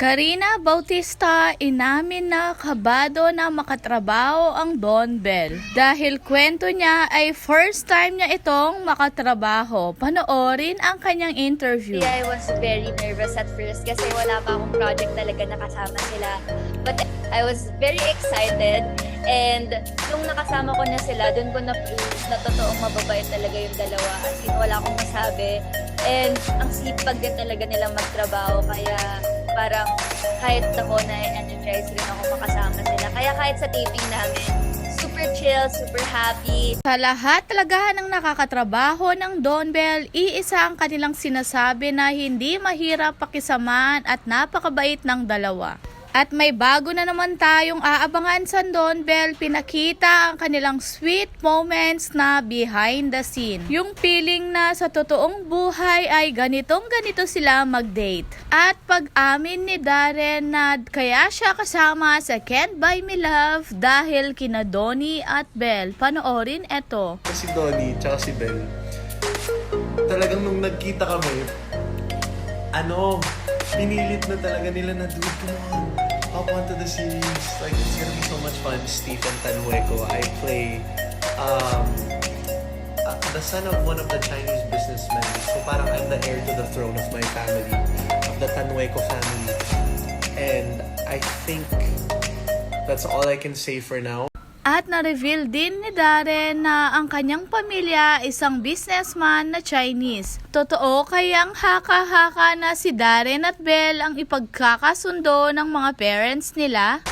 Karina Bautista inamin na kabado na makatrabaho ang Don Bell. Dahil kwento niya ay first time niya itong makatrabaho. Panoorin ang kanyang interview. I was very nervous at first kasi wala pa akong project talaga nakasama sila. But I was very excited and nung nakasama ko na sila, dun ko na-prove na totoong mababait talaga yung dalawa. As wala akong masabi. And ang sipag din talaga nilang magtrabaho kaya parang kahit ako na-energize rin ako makasama sila. Kaya kahit sa taping namin, super chill, super happy, Sa lahat talaga ng nakakatrabaho ng Don Bell, iisa ang kanilang sinasabi na hindi mahirap pakisamaan at napakabait ng dalawa. At may bago na naman tayong aabangan sa Don Bell, pinakita ang kanilang sweet moments na behind the scene. Yung feeling na sa totoong buhay ay ganitong ganito sila mag-date. At pag-amin ni Darren na kaya siya kasama sa Can't Buy Me Love dahil kina Donnie at Bell. Panoorin eto. si Donnie tsaka si Belle, talagang nung nagkita kami, ano, pinilit na talaga nila na, dude, come on, hop onto the series. Like, it's gonna be so much fun. Stephen Tanueco, I play um, uh, the son of one of the Chinese businessmen. So parang I'm the heir to the throne of my family, of the Tanueco family. And I think that's all I can say for now. At na-reveal din ni Darren na ang kanyang pamilya isang businessman na Chinese. Totoo kayang haka-haka na si Darren at Belle ang ipagkakasundo ng mga parents nila?